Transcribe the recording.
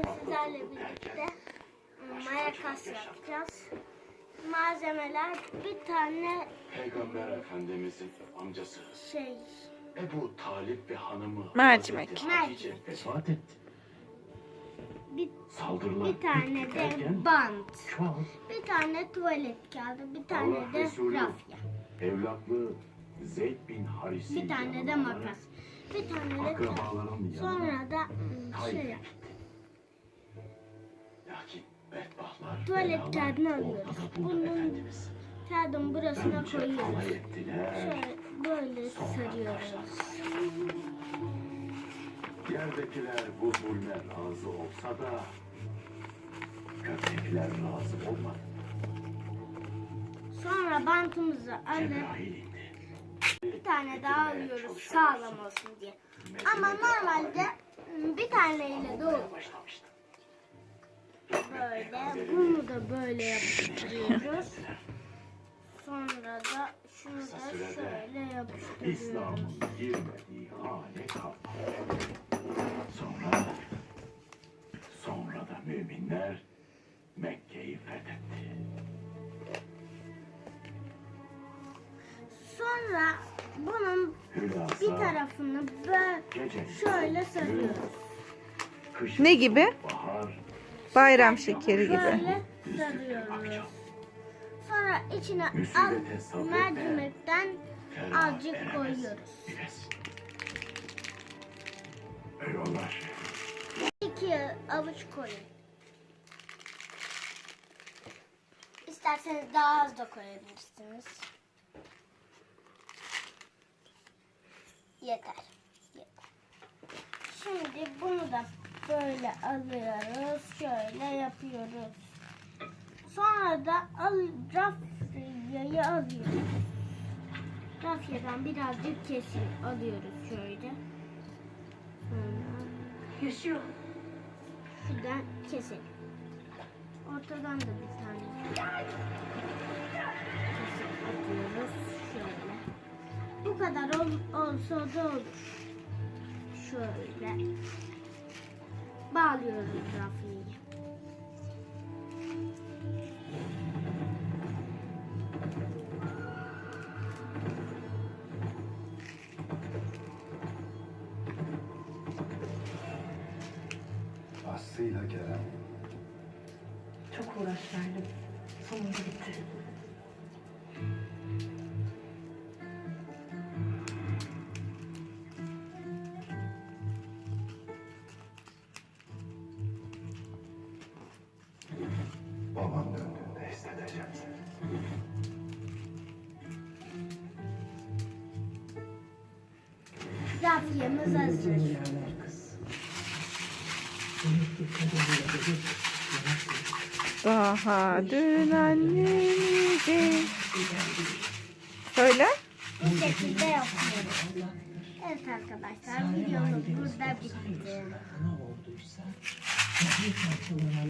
Bugün sizlerle birlikte ıı, mayakas yapacağız. Malzemeler bir tane Peygamber Efendimizin amcası şey Ebu Talip ve hanımı Mercimek. Hazreti Hatice vefat etti. bir, Saldırılar bir tane de erken bant, çoğal bir tane tuvalet kağıdı, bir tane Allah de Resulü rafya, evlatlığı Zeyd bin Haris'i bir tane de makas, bir tane de Sonra da ıı, şey gitti. Lakin bedbahtlar Tuvalet belalar kağıdını alıyoruz. Bunun- kağıdın burasına koyuyoruz. Şöyle böyle sarıyoruz. Yerdekiler bu zulme razı olsa da göktekiler razı olmadı. Sonra bantımızı alıp bir tane daha alıyoruz sağlam olsun diye. Ama normalde bir taneyle de olur. Böyle bunu da böyle yapıştırıyoruz. Sonra da şunu da şöyle yapıştırıyoruz. İslam'ın girmediği hale kalmadı. Sonra, sonra da müminler Mekke'yi fethetti. Sonra bunun Hülasa, bir tarafını böyle şöyle sarıyoruz. Ne gibi? bahar, Bayram şekeri gibi. Sarıyoruz. Sonra içine de, mercimekten azıcık koyuyoruz. Eyvallah. İki avuç koyun. İsterseniz daha az da koyabilirsiniz. Yeter. Yeter. Şimdi bunu da böyle alıyoruz. Şöyle yapıyoruz. Sonra da al, rafyayı alıyoruz. Rafyadan birazcık kesin alıyoruz şöyle. Sonra Yaşıyor. Şuradan keselim. Ortadan da bir tane kesip atıyoruz. Şöyle. Bu kadar ol, olsa da olur. Şöyle. Bağlıyoruz rafyayı. Aslı'yla Kerem Çok uğraş verdim. Sonunda bitti. Babam döndüğünde hissedeceğim seni. Rafyamız hazır. Daha dün annemizi. Söyle. Bu şekilde yapıyoruz. Evet arkadaşlar videomuz burada bitti.